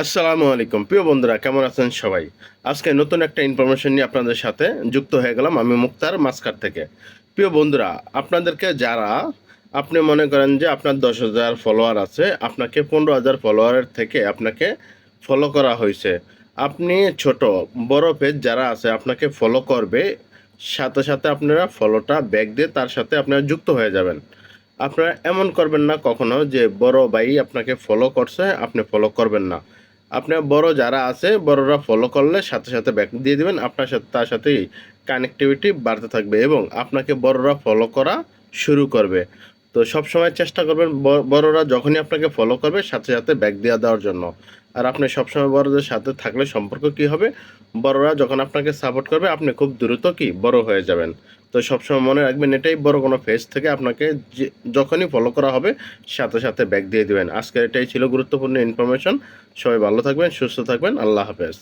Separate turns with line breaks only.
আসসালামু আলাইকুম। প্রিয় বন্ধুরা, কেমন আছেন সবাই? আজকে নতুন একটা ইনফরমেশন নিয়ে আপনাদের সাথে যুক্ত হয়ে গেলাম আমি মুক্তার মাস্কার থেকে। প্রিয় বন্ধুরা, আপনাদেরকে যারা, আপনি মনে করেন যে আপনার দশ হাজার ফলোয়ার আছে, আপনাকে পনেরো হাজার ফলোয়ারের থেকে আপনাকে ফলো করা হয়েছে। আপনি ছোট, বড় পেজ যারা আছে, আপনাকে ফলো করবে, সাথে সাথে আপনারা ফলোটা ব্যাক দিয়ে তার সাথে আপনারা যুক্ত হয়ে যাবেন। আপনারা এমন করবেন না কখনো যে বড় ভাই আপনাকে ফলো করছে, আপনি ফলো করবেন না। আপনার বড় যারা আছে, বড়রা ফলো করলে সাথে সাথে ব্যাক দিয়ে দিবেন, আপনার সাথে, তার সাথেই কানেক্টিভিটি বাড়তে থাকবে এবং আপনাকে বড়রা ফলো করা শুরু করবে। তো সব সময় চেষ্টা করবেন বড়রা যখনই আপনাকে ফলো করবে, সাথে সাথে ব্যাক দেওয়া দেওয়ার জন্য। আর আপনি সবসময় বড়দের সাথে থাকলে সম্পর্ক কি হবে? বড়রা যখন আপনাকে সাপোর্ট করবে, আপনি খুব দ্রুত কি বড় হয়ে যাবেন। তো সবসময় মনে রাখবেন, এটাই বড় কোনো ফেজ থেকে আপনাকে যখনই ফলো করা হবে, সাথে সাথে ব্যাক দিয়ে দেবেন। আজকের এটাই ছিল গুরুত্বপূর্ণ ইনফরমেশন সবাই ভালো থাকবেন, সুস্থ থাকবেন। আল্লাহ হাফেজ।